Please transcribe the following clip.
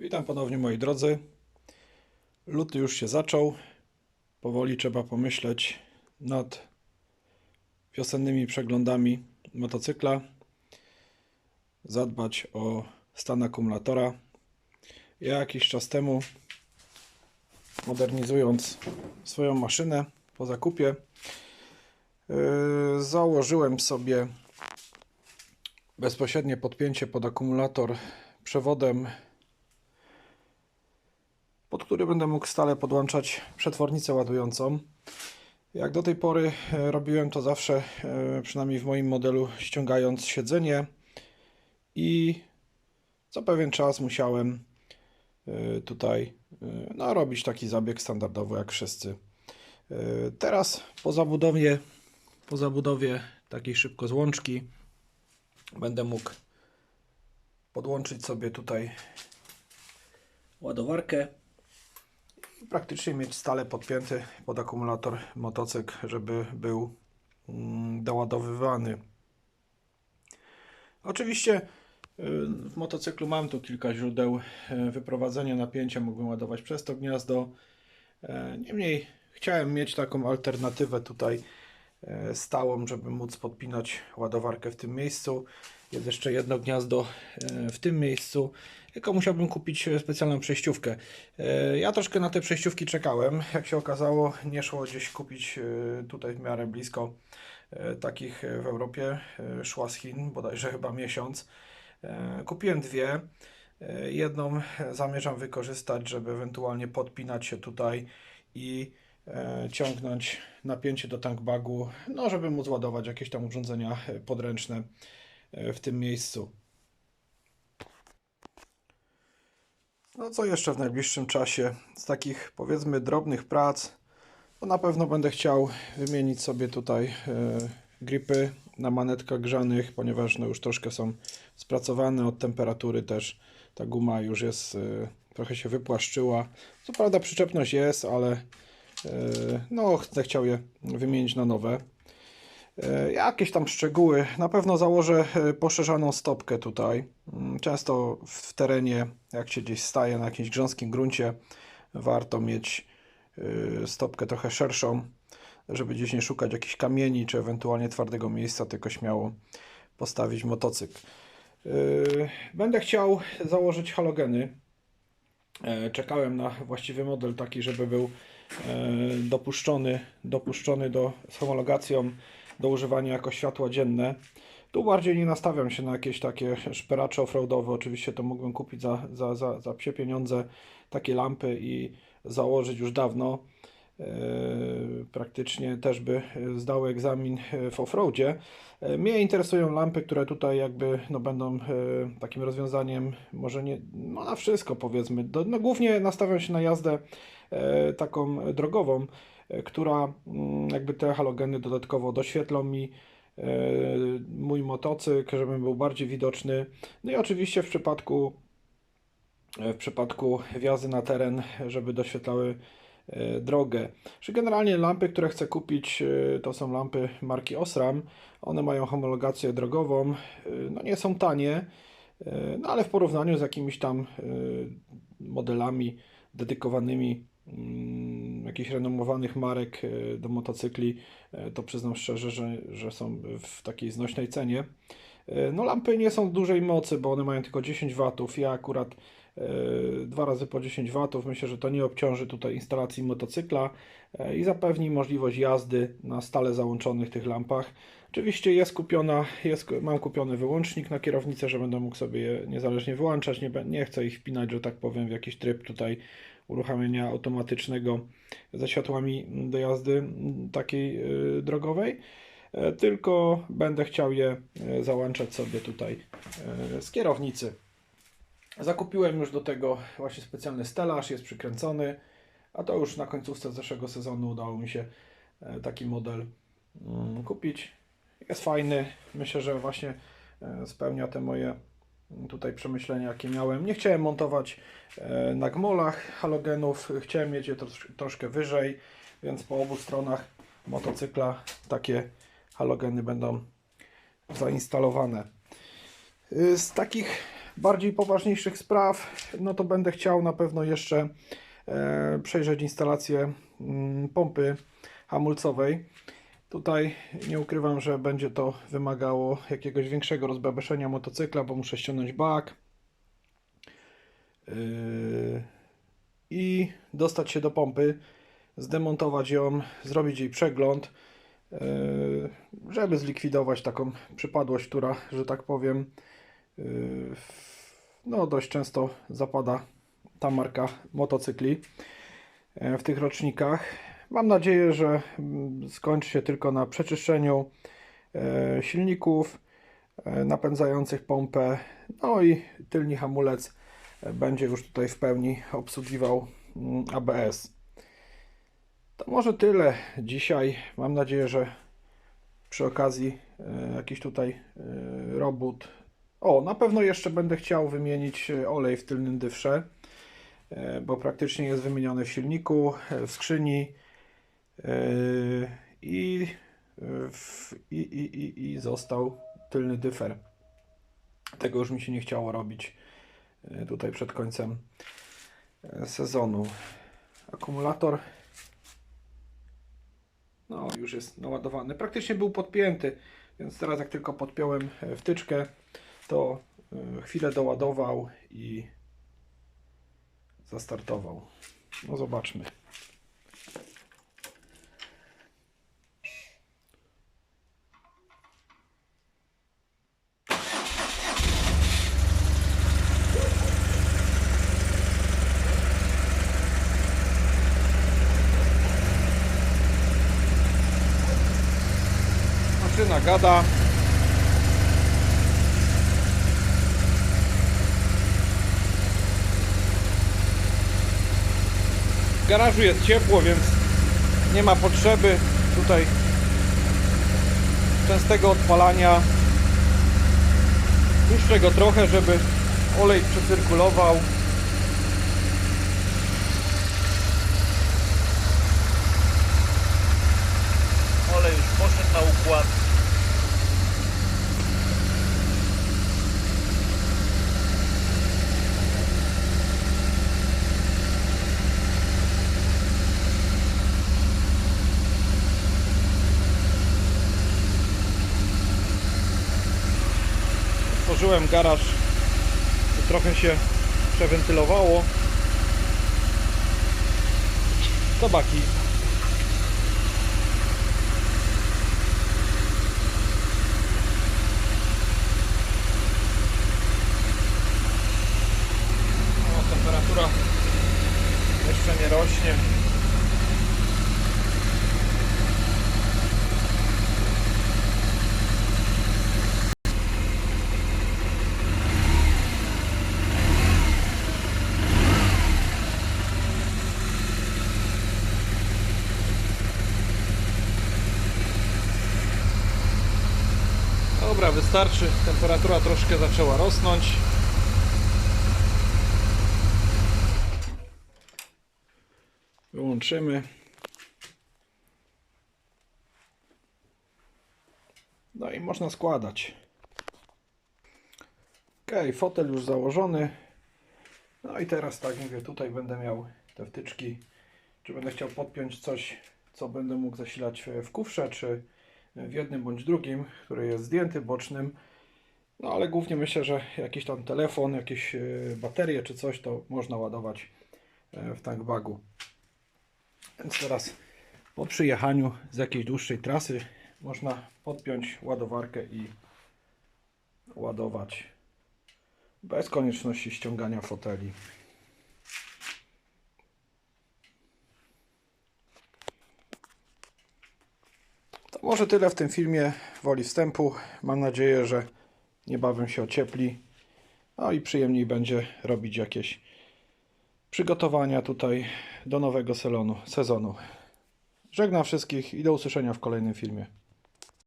Witam ponownie moi drodzy. Luty już się zaczął. Powoli trzeba pomyśleć nad wiosennymi przeglądami motocykla. Zadbać o stan akumulatora. Ja jakiś czas temu, modernizując swoją maszynę po zakupie, yy, założyłem sobie bezpośrednie podpięcie pod akumulator przewodem pod który będę mógł stale podłączać przetwornicę ładującą. Jak do tej pory e, robiłem to zawsze, e, przynajmniej w moim modelu, ściągając siedzenie i co pewien czas musiałem e, tutaj no, robić taki zabieg standardowo jak wszyscy. Teraz po zabudowie, po zabudowie takiej szybkozłączki będę mógł podłączyć sobie tutaj ładowarkę praktycznie mieć stale podpięty pod akumulator motocykl, żeby był mm, doładowywany. Oczywiście y, w motocyklu mam tu kilka źródeł y, wyprowadzenia napięcia, mógłbym ładować przez to gniazdo. E, Niemniej chciałem mieć taką alternatywę tutaj e, stałą, żeby móc podpinać ładowarkę w tym miejscu. Jest jeszcze jedno gniazdo e, w tym miejscu. Tylko musiałbym kupić e, specjalną przejściówkę. E, Ja troszkę na te przejściówki czekałem. Jak się okazało, nie szło gdzieś kupić e, tutaj w miarę blisko takich w Europie. Szła z Chin, bodajże chyba miesiąc. Kupiłem dwie. Jedną zamierzam wykorzystać, żeby ewentualnie podpinać się tutaj i ciągnąć napięcie do tankbagu, no żeby móc ładować jakieś tam urządzenia podręczne w tym miejscu. No co jeszcze w najbliższym czasie? Z takich powiedzmy drobnych prac, to na pewno będę chciał wymienić sobie tutaj e, gripy na manetkach grzanych, ponieważ no już troszkę są spracowane od temperatury też. Ta guma już jest, e, trochę się wypłaszczyła. Co prawda przyczepność jest, ale e, no chcę chciał je wymienić na nowe. E, Jakieś tam szczegóły. Na pewno założę e, poszerzaną stopkę tutaj. Mm, Często w terenie, jak się gdzieś staje na jakimś grząskim gruncie, warto mieć e, stopkę trochę szerszą, żeby gdzieś nie szukać jakichś kamieni czy ewentualnie twardego miejsca, tylko śmiało postawić motocykl. Będę chciał założyć halogeny. Czekałem na właściwy model taki, żeby był dopuszczony, dopuszczony do, z homologacją do używania jako światło dzienne. Tu bardziej nie nastawiam się na jakieś takie szperacze offroadowe. Oczywiście to mógłbym kupić za, za, za, za psie pieniądze takie lampy i założyć już dawno. E, Praktycznie też by zdały egzamin w offroadzie. E, Mnie interesują lampy, które tutaj jakby no, będą e, takim rozwiązaniem, może nie no, na wszystko powiedzmy. Do, no, głównie nastawiam się na jazdę taką drogową, e, która mm, jakby te halogeny dodatkowo doświetlą mi e, mój motocykl, żeby był bardziej widoczny. No i oczywiście w przypadku w przypadku wjazdy na teren, żeby doświetlały e, drogę. Czy generalnie lampy, które chcę kupić, e, to są lampy marki Osram. One mają homologację drogową. E, No nie są tanie, e, no ale w porównaniu z jakimiś tam e, modelami dedykowanymi jakichś renomowanych marek e, do motocykli, e, to przyznam szczerze, że, że są w takiej znośnej cenie. E, No lampy nie są dużej mocy, bo one mają tylko 10 W. Ja akurat dwa razy po 10 W. Myślę, że to nie obciąży tutaj instalacji motocykla e, i zapewni możliwość jazdy na stale załączonych tych lampach. Oczywiście jest kupiona, jest, mam kupiony wyłącznik na kierownicę, że będę mógł sobie je niezależnie wyłączać. Nie, nie chcę ich wpinać, że tak powiem, w jakiś tryb tutaj uruchamiania automatycznego ze światłami do jazdy takiej y, drogowej. E, Tylko będę chciał je e, załączać sobie tutaj e, z kierownicy. Zakupiłem już do tego właśnie specjalny stelaż, jest przykręcony, a to już na końcówce zeszłego sezonu udało mi się e, taki model mm, kupić. Jest fajny, myślę, że właśnie e, spełnia te moje mm, tutaj przemyślenia, jakie miałem. Nie chciałem montować e, na gmolach halogenów, chciałem mieć je trosz, troszkę wyżej, więc po obu stronach motocykla takie halogeny będą zainstalowane. Y, Z takich bardziej poważniejszych spraw, no to będę chciał na pewno jeszcze e, przejrzeć instalację mm, pompy hamulcowej. Tutaj nie ukrywam, że będzie to wymagało jakiegoś większego rozbebeszenia motocykla, bo muszę ściągnąć bak yy, i dostać się do pompy, zdemontować ją, zrobić jej przegląd, yy, żeby zlikwidować taką przypadłość, która, że tak powiem, no dość często zapada ta marka motocykli e, w tych rocznikach. Mam nadzieję, że mm, skończy się tylko na przeczyszczeniu e, silników e, napędzających pompę, no i tylny hamulec będzie już tutaj w pełni obsługiwał mm, ABS. To może tyle dzisiaj. Mam nadzieję, że przy okazji jakiś tutaj robót. O, na pewno jeszcze będę chciał wymienić e, olej w tylnym dywrze, e, bo praktycznie jest wymieniony w silniku, e, w skrzyni i, w, i, i, i, został tylny dyfer. Tego już mi się nie chciało robić tutaj przed końcem sezonu. Akumulator no, już jest naładowany. Praktycznie był podpięty, więc teraz jak tylko podpiąłem wtyczkę, to e, chwilę doładował i zastartował. No zobaczmy. Maszyna gada. W garażu jest ciepło, więc nie ma potrzeby tutaj częstego odpalania. Puszczę go trochę, żeby olej przecyrkulował. Olej już poszedł na układ. Otworzyłem garaż, trochę się przewentylowało. Tabaki temperatura jeszcze nie rośnie. Dobra, wystarczy. Temperatura troszkę zaczęła rosnąć. Wyłączymy. No i można składać. Ok, fotel już założony. No i teraz tak mówię, tutaj będę miał te wtyczki. Czy będę chciał podpiąć coś, co będę mógł zasilać w kufrze, czy w jednym bądź drugim, który jest zdjęty bocznym. No ale głównie myślę, że jakiś tam telefon, jakieś e, baterie czy coś to można ładować e, w tankbagu. Więc teraz po przyjechaniu z jakiejś dłuższej trasy można podpiąć ładowarkę i ładować bez konieczności ściągania foteli. To może tyle w tym filmie woli wstępu. Mam nadzieję, że niebawem się ociepli. No i przyjemniej będzie robić jakieś przygotowania tutaj do nowego salonu, sezonu. Żegnam wszystkich i do usłyszenia w kolejnym filmie.